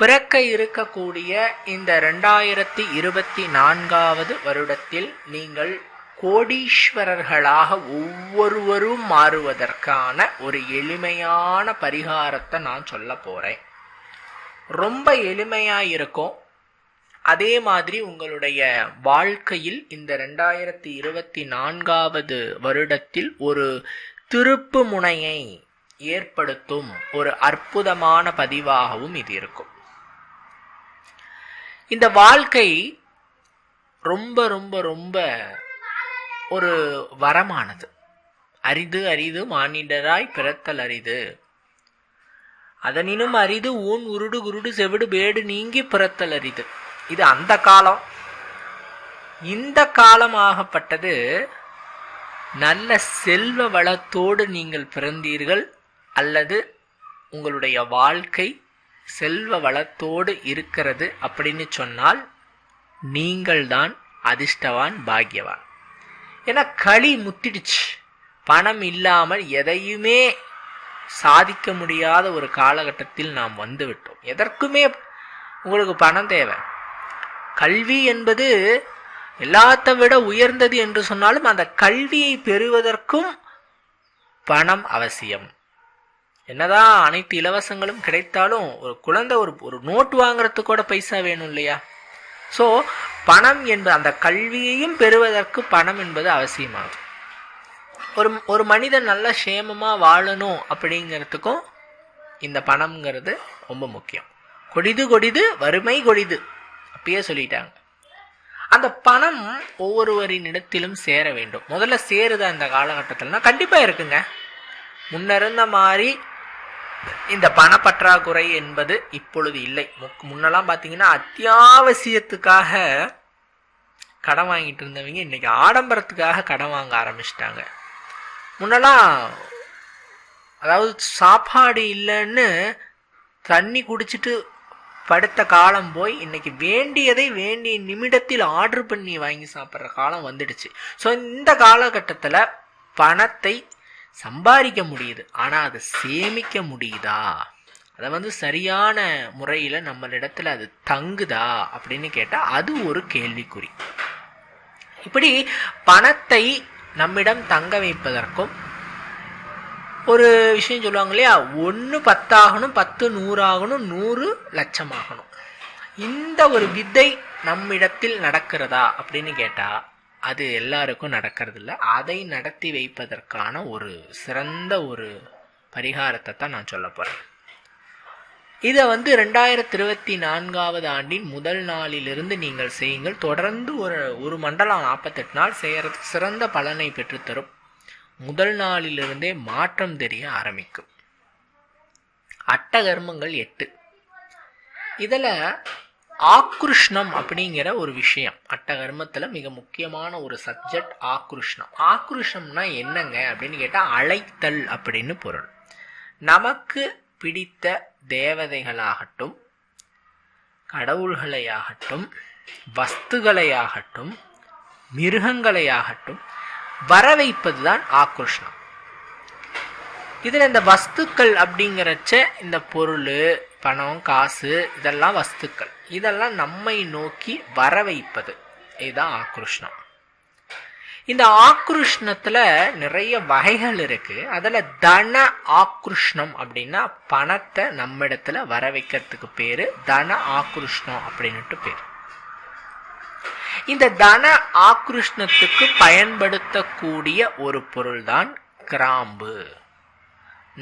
பிறக்க இருக்கக்கூடிய இந்த ரெண்டாயிரத்தி இருபத்தி நான்காவது வருடத்தில் நீங்கள் கோடீஸ்வரர்களாக ஒவ்வொருவரும் மாறுவதற்கான ஒரு எளிமையான பரிகாரத்தை நான் சொல்ல போகிறேன் ரொம்ப எளிமையாக இருக்கும். அதே மாதிரி உங்களுடைய வாழ்க்கையில் இந்த ரெண்டாயிரத்தி இருபத்தி நான்காவது வருடத்தில் ஒரு திருப்பு முனையை ஏற்படுத்தும் ஒரு அற்புதமான பதிவாகவும் இது இருக்கும். இந்த வாழ்க்கை ரொம்ப ரொம்ப ரொம்ப ஒரு வரமானது. அரிது அரிது மானிடராய் பிறத்தல் அரிது. அதனினும் அரிது ஊன் உருடு குருடு செவிடு பேடு நீங்கி பிறத்தல் அரிது. இது அந்த காலம். இந்த காலமாகப்பட்டது நல்ல செல்வ வளத்தோடு நீங்கள் பிறந்தீர்கள் அல்லது உங்களுடைய வாழ்க்கை செல்வ வளத்தோடு இருக்கிறது அப்படின்னு சொன்னால் நீங்கள்தான் அதிர்ஷ்டவான் பாக்யவான் ஏன்னா களி முத்திடுச்சு. பணம் இல்லாமல் எதையுமே சாதிக்க முடியாத ஒரு காலகட்டத்தில் நாம் வந்துவிட்டோம். எதற்குமே உங்களுக்கு பணம் தேவை. கல்வி என்பது எல்லாத்த விட உயர்ந்தது என்று சொன்னாலும் அந்த கல்வியை பெறுவதற்கும் பணம் அவசியம். என்னதான் அனைத்து இலவசங்களும் கிடைத்தாலும் ஒரு குழந்தை ஒரு ஒரு நோட் வாங்குறதுக்கு கூட பைசா வேணும் இல்லையா? ஸோ பணம் என்பது அந்த கல்வியையும் பெறுவதற்கு பணம் என்பது அவசியமாகும். ஒரு ஒரு மனிதன் நல்ல சேமமாக வாழணும் அப்படிங்கிறதுக்கும் இந்த பணம்ங்கிறது ரொம்ப முக்கியம். கொடிது கொடிது வறுமை கொடிது. அப்பயே சொல்லிட்டாங்க. அந்த பணம் ஒவ்வொருவரின் இடத்திலும் சேர வேண்டும். முதல்ல சேருதா இந்த காலகட்டத்தில்னா கண்டிப்பாக இருக்குங்க. முன்னிருந்த மாதிரி இந்த பணப்பற்றாக்குறை என்பது இப்பொழுது இல்லை. முன்னெல்லாம் பார்த்தீங்கன்னா அத்தியாவசியத்துக்காக கடன் வாங்கிட்டு இருந்தவங்க இன்னைக்கு ஆடம்பரத்துக்காக கடன் வாங்க ஆரம்பிச்சிட்டாங்க. முன்னெல்லாம் அதாவது சாப்பாடு இல்லைன்னு தண்ணி குடிச்சிட்டு படுத்த காலம் போய் இன்னைக்கு வேண்டியதை வேண்டிய நிமிடத்தில் ஆர்டர் பண்ணி வாங்கி சாப்பிட்ற காலம் வந்துடுச்சு. ஸோ இந்த காலகட்டத்தில் பணத்தை சம்பாதிக்க முடியுது ஆனால் அதை சேமிக்க முடியுதா? அதை வந்து சரியான முறையில் நம்மளிடத்துல அது தங்குதா அப்படின்னு கேட்டால் அது ஒரு கேள்விக்குறி. இப்படி பணத்தை நம்மிடம் தங்க வைப்பதற்கும் ஒரு விஷயம் சொல்லுவாங்க இல்லையா? ஒன்று பத்தாகணும் பத்து நூறாகணும் நூறு லட்சமாகணும். இந்த ஒரு வித்தை நம்மிடத்தில் நடக்கிறதா அப்படின்னு கேட்டால் அது எல்லாருக்கும் நடக்கிறதில்ல. அதை நடத்தி வைப்பதற்கான ஒரு சிறந்த ஒரு பரிகாரத்தை தான் நான் சொல்ல போகிறேன் இதை வந்து ரெண்டாயிரத்தி இருபத்தி நான்காவது ஆண்டின் முதல் நாளிலிருந்து நீங்கள் செய்யுங்கள். தொடர்ந்து ஒரு ஒரு மண்டலம் நாற்பத்தெட்டு நாள் செய்கிறது சிறந்த பலனை பெற்றுத்தரும். முதல் நாளிலிருந்தே மாற்றம் தெரிய ஆரம்பிக்கும். அட்டகர்மங்கள் எட்டு. இதில் ஆக்ருஷ்ணம் அப்படிங்கிற ஒரு விஷயம். அட்டகர்மத்தில் மிக முக்கியமான ஒரு சப்ஜெக்ட் ஆக்ருஷ்ணம். ஆக்ருஷம்னா என்னங்க அப்படின்னு கேட்டால் அழைத்தல் அப்படின்னு பொருள். நமக்கு பிடித்த தேவதைகளாகட்டும் கடவுள்களையாகட்டும் வஸ்துகளையாகட்டும் மிருகங்களையாகட்டும் வர வைப்பது தான் ஆக்ருஷ்ணம். இதில் இந்த வஸ்துக்கள் அப்படிங்கிறச்ச இந்த பொருள் பணம் காசு இதெல்லாம் வஸ்துக்கள். இதெல்லாம் நம்மை நோக்கி வர வைப்பது. இதுதான் ஆக்ருஷ்ணம். இந்த ஆக்ருஷ்ணத்தில் நிறைய வகைகள் இருக்கு. அதில் தன ஆக்ருஷ்ணம் அப்படின்னா பணத்தை நம்மிடத்துல வர வைக்கிறதுக்கு பேர் தன ஆக்ருஷ்ணம் அப்படின்னுட்டு பேர். இந்த தன ஆக்ருஷ்ணத்துக்கு பயன்படுத்தக்கூடிய ஒரு பொருள் தான் கிராம்பு.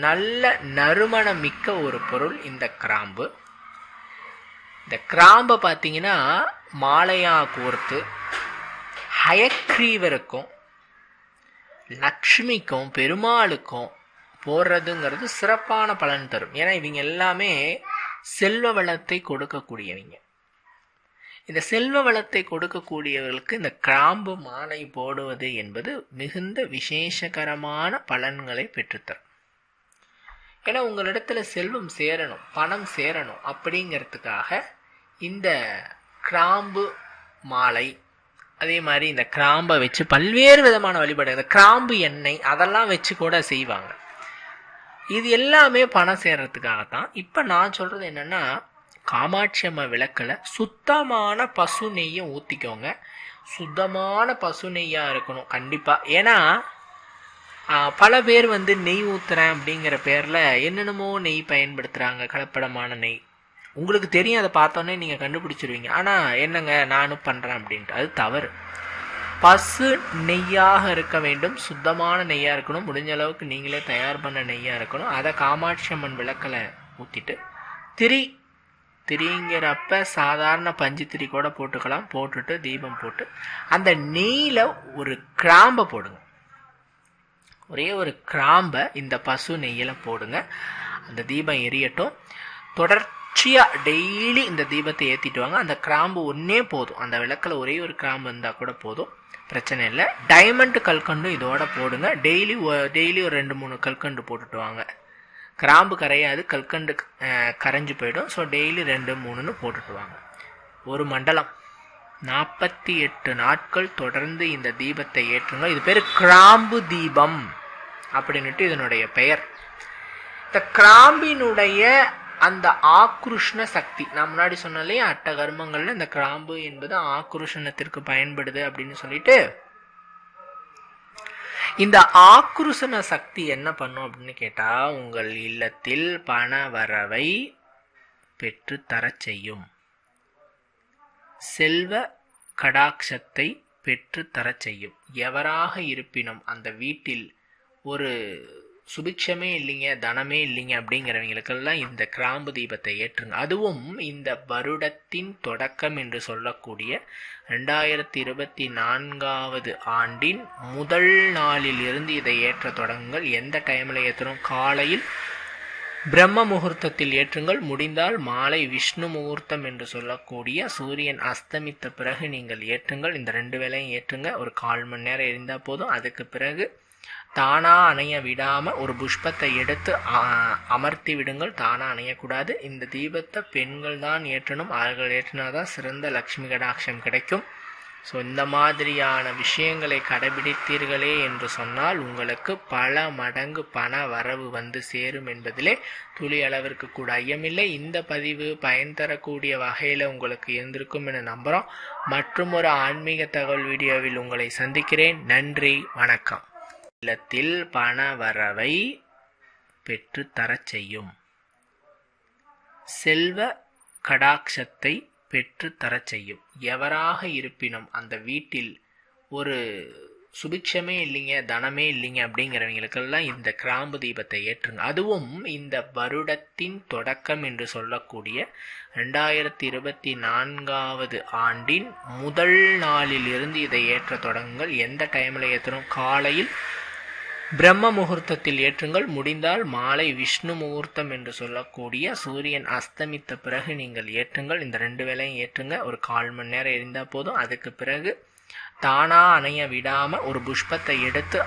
நல்ல நறுமணம் மிக்க ஒரு பொருள் இந்த கிராம்பு. இந்த கிராம்பை பார்த்தீங்கன்னா மாலையாக கோர்த்து ஹயக்ரீவருக்கும் லக்ஷ்மிக்கும் பெருமாளுக்கும் போடுறதுங்கிறது சிறப்பான பலன் தரும். ஏன்னா இவங்க எல்லாமே செல்வ வளத்தை கொடுக்கக்கூடியவங்க. இந்த செல்வ வளத்தை கொடுக்கக்கூடியவர்களுக்கு இந்த கிராம்பு மாலை போடுவது என்பது மிகுந்த விசேஷகரமான பலன்களை பெற்றுத்தரும். ஏன்னா உங்களிடத்துல செல்வம் சேரணும் பணம் சேரணும் அப்படிங்கிறதுக்காக இந்த கிராம்பு மாலை அதே மாதிரி இந்த கிராம்பை வச்சு பல்வேறு விதமான வழிபாடு இந்த கிராம்பு எண்ணெய் அதெல்லாம் வச்சு கூட செய்வாங்க. இது எல்லாமே பணம் சேர்றதுக்காகத்தான். இப்போ நான் சொல்கிறது என்னன்னா காமாட்சி அம்மா விளக்கில் சுத்தமான பசு நெய்யை ஊற்றிக்கோங்க சுத்தமான பசு நெய்யாக இருக்கணும் கண்டிப்பாக ஏன்னா பல பேர் வந்து நெய் ஊத்துறேன் அப்படிங்கிற பேரில் என்னென்னமோ நெய் பயன்படுத்துகிறாங்க கலப்படமான நெய். உங்களுக்கு தெரியும் அதை பார்த்தோன்னே நீங்கள் கண்டுபிடிச்சிருவீங்க. ஆனால் என்னங்க நானும் பண்ணுறேன் அப்படின்ட்டு. அது தவறு. பசு நெய்யாக இருக்க வேண்டும் சுத்தமான நெய்யாக இருக்கணும் முடிஞ்ச அளவுக்கு நீங்களே தயார் பண்ண நெய்யாக இருக்கணும். அதை காமாட்சி அம்மன் விளக்கில் ஊற்றிட்டு திரி திரிங்கிறப்ப சாதாரண பஞ்சு திரி கூட போட்டுக்கலாம். போட்டுட்டு தீபம் போட்டு அந்த நெய்யில் ஒரு கிராம்பை போடுங்க. ஒரே ஒரு கிராம்பை இந்த பசு நெய்யில் போடுங்க. அந்த தீபம் எரியட்டும். தொடர்ச்சியாக டெய்லி இந்த தீபத்தை ஏற்றிட்டு வாங்க. அந்த கிராம்பு ஒன்றே போதும். அந்த விளக்கில் ஒரே ஒரு கிராம்பு இருந்தால் கூட போதும். பிரச்சனை இல்லை. டைமண்ட் கல்கண்டும் இதோட போடுங்க. டெய்லி டெய்லி ஒரு ரெண்டு மூணு கல்கண்டு போட்டுட்டு வாங்க. கிராம்பு கரையாது. கல்கண்டு கரைஞ்சி கரைஞ்சு போயிடும். ஸோ டெய்லி ரெண்டு மூணுன்னு போட்டுட்டு வாங்க. ஒரு மண்டலம். நாற்பத்தி எட்டு நாட்கள் தொடர்ந்து இந்த தீபத்தை ஏற்றுங்க. இது பேர் கிராம்பு தீபம். அப்படின்னுட்டு இதனுடைய பெயர். இந்த கிராம்பினுடைய அந்த ஆக்ருஷ்ண சக்தி நான் முன்னாடி சொன்னாலே அட்ட கர்மங்கள்ல இந்த கிராம்பு என்பது ஆக்ருஷணத்திற்கு பயன்படுது அப்படின்னு சொல்லிட்டு இந்த ஆக்ருஷண சக்தி என்ன பண்ணும் அப்படின்னு கேட்டா உங்கள் இல்லத்தில் பண வரவை பெற்று தரச் செய்யும். செல்வ கடாட்சத்தை பெற்று தரச் செய்யும். எவராக இருப்பினும் அந்த வீட்டில் ஒரு சுபிக்ஷமே இல்லைங்க தனமே இல்லைங்க அப்படிங்கிறவங்களுக்கெல்லாம் இந்த கிராம்பு தீபத்தை ஏற்றுங்க. அதுவும் இந்த வருடத்தின் தொடக்கம் என்று சொல்லக்கூடிய ரெண்டாயிரத்தி இருபத்தி நான்காவது ஆண்டின் முதல் நாளில் இருந்து இதை ஏற்ற தொடங்குங்கள். எந்த டைமில் ஏற்றணும் காலையில் பிரம்ம முகூர்த்தத்தில் ஏற்றுங்கள். முடிந்தால் மாலை விஷ்ணு முகூர்த்தம் என்று சொல்லக்கூடிய சூரியன் அஸ்தமித்த பிறகு நீங்கள் ஏற்றுங்கள். இந்த ரெண்டு வேளையும் ஏற்றுங்க. ஒரு கால் மணி நேரம் எரிந்தால் போதும். அதுக்கு பிறகு தானா அணைய விடாமல் ஒரு புஷ்பத்தை எடுத்து அமர்த்தி விடுங்கள். தானாக அணையக்கூடாது. இந்த தீபத்தை பெண்கள் தான் ஏற்றணும். அவர்கள் ஏற்றினா தான் சிறந்த லக்ஷ்மி கடாட்சம் கிடைக்கும். ஸோ இந்த மாதிரியான விஷயங்களை கடைபிடித்தீர்களே என்று சொன்னால் உங்களுக்கு பல மடங்கு பண வரவு வந்து சேரும் என்பதிலே துளி அளவிற்கு கூட ஐயமில்லை. இந்த பதிவு பயன் தரக்கூடிய வகையில் உங்களுக்கு இருந்திருக்கும் என நம்புகிறோம் மற்றும் ஒரு ஆன்மீக தகவல் வீடியோவில் உங்களை சந்திக்கிறேன். நன்றி. வணக்கம். இல்லத்தில் பணவரவை பெற்று தரச் செய்யும். செல்வ கடாட்சத்தை பெற்று தரச் செய்யும். எவராக இருப்பினும் அந்த வீட்டில் ஒரு சுபிக்ஷமே இல்லைங்க தனமே இல்லைங்க அப்படிங்கிறவங்களுக்கெல்லாம் இந்த கிராம்பு தீபத்தை ஏற்றுங்க. அதுவும் இந்த வருடத்தின் தொடக்கம் என்று சொல்லக்கூடிய ரெண்டாயிரத்தி இருபத்தி நான்காவது ஆண்டின் முதல் நாளில் இருந்து இதை ஏற்ற தொடங்குங்கள். எந்த டைமில் ஏற்றணும்? காலையில் பிரம்ம முகூர்த்தத்தில் ஏற்றுங்கள். முடிந்தால் மாலை விஷ்ணு முகூர்த்தம் என்று சொல்லக்கூடிய சூரியன் அஸ்தமித்த பிறகு நீங்கள் ஏற்றுங்கள். இந்த ரெண்டு வேளையும் ஏற்றுங்க. ஒரு கால் மணி நேரம் எரிந்தால் போதும். அதுக்கு பிறகு தானா அணைய விடாமல் ஒரு புஷ்பத்தை எடுத்து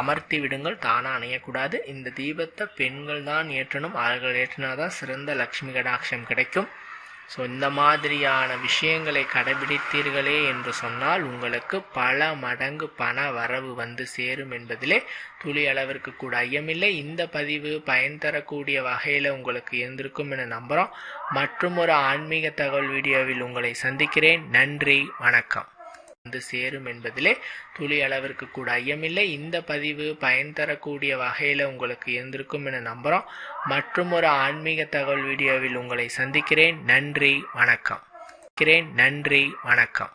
அமர்த்தி விடுங்கள். தானா அணையக்கூடாது. இந்த தீபத்தை பெண்கள் தான் ஏற்றணும். அவர்கள் ஏற்றினாதான் சிறந்த லக்ஷ்மி கடாட்சம் கிடைக்கும். ஸோ இந்த மாதிரியான விஷயங்களை கடைபிடித்தீர்களே என்று சொன்னால் உங்களுக்கு பல மடங்கு பண வரவு வந்து சேரும் என்பதிலே துளி அளவிற்கு கூட ஐயமில்லை. இந்த பதிவு பயன் தரக்கூடிய வகையில் உங்களுக்கு இருந்திருக்கும் என நம்புகிறோம் மற்றும் ஒரு ஆன்மீக தகவல் வீடியோவில் உங்களை சந்திக்கிறேன். நன்றி வணக்கம். வந்து சேரும் என்பதிலே துளி அளவிற்கு கூட ஐயமில்லை. இந்த பதிவு பயன் தரக்கூடிய வகையில் உங்களுக்கு இருந்திருக்கும் என நம்புகிறோம் மற்றும் ஒரு ஆன்மீக தகவல் வீடியோவில் உங்களை சந்திக்கிறேன். நன்றி வணக்கம். நன்றி வணக்கம்.